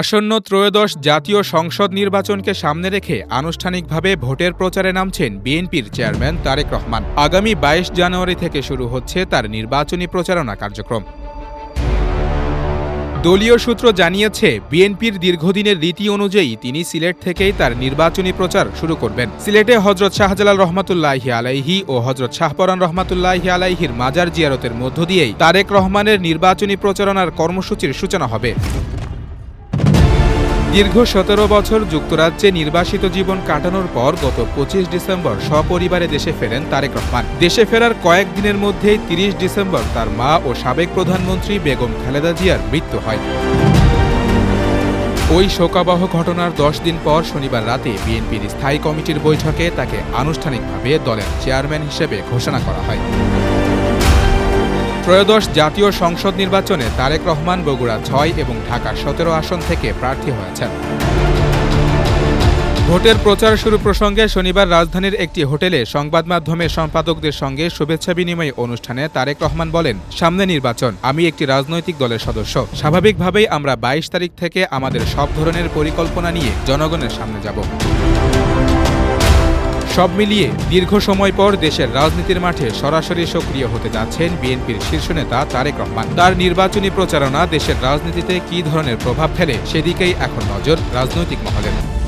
আসন্ন ত্রয়োদশ জাতীয় সংসদ নির্বাচনকে সামনে রেখে আনুষ্ঠানিকভাবে ভোটের প্রচারে নামছেন বিএনপির চেয়ারম্যান তারেক রহমান। আগামী বাইশ জানুয়ারি থেকে শুরু হচ্ছে তার নির্বাচনী প্রচারণা কার্যক্রম। দলীয় সূত্র জানিয়েছে, বিএনপির দীর্ঘদিনের রীতি অনুযায়ী তিনি সিলেট থেকেই তার নির্বাচনী প্রচার শুরু করবেন। সিলেটে হজরত শাহজালাল রহমাতুল্লাহি আলাইহি ও হজরত শাহপরান রহমাতুল্লাহি আলাইহির মাজার জিয়ারতের মধ্য দিয়েই তারেক রহমানের নির্বাচনী প্রচারণার কর্মসূচির সূচনা হবে। দীর্ঘ সতেরো বছর যুক্তরাজ্যে নির্বাসিত জীবন কাটানোর পর গত পঁচিশ ডিসেম্বর সপরিবারে দেশে ফেরেন তারেক রহমান। দেশে ফেরার কয়েকদিনের মধ্যেই তিরিশ ডিসেম্বর তার মা ও সাবেক প্রধানমন্ত্রী বেগম খালেদা জিয়ার মৃত্যু হয়। ওই শোকাবহ ঘটনার দশ দিন পর শনিবার রাতে বিএনপির স্থায়ী কমিটির বৈঠকে তাকে আনুষ্ঠানিকভাবে দলের চেয়ারম্যান হিসেবে ঘোষণা করা হয়। ত্রয়োদশ জাতীয় সংসদ নির্বাচনে তারেক রহমান বগুড়া ছয় এবং ঢাকা সতেরো আসন থেকে প্রার্থী হয়েছেন। ভোটের প্রচার শুরু প্রসঙ্গে শনিবার রাজধানীর একটি হোটেলে সংবাদ মাধ্যমের সম্পাদকদের সঙ্গে শুভেচ্ছা বিনিময় অনুষ্ঠানে তারেক রহমান বলেন, সামনে নির্বাচন, আমি একটি রাজনৈতিক দলের সদস্য। স্বাভাবিকভাবেই আমরা বাইশ তারিখ থেকে আমাদের সব ধরনের পরিকল্পনা নিয়ে জনগণের সামনে যাব। সব মিলিয়ে দীর্ঘ সময় পর দেশের রাজনীতির মাঠে সরাসরি সক্রিয় হতে যাচ্ছেন বিএনপির শীর্ষ নেতা তারেক রহমান। তার নির্বাচনী প্রচারণা দেশের রাজনীতিতে কী ধরনের প্রভাব ফেলে সেদিকেই এখন নজর রাজনৈতিক মহলের।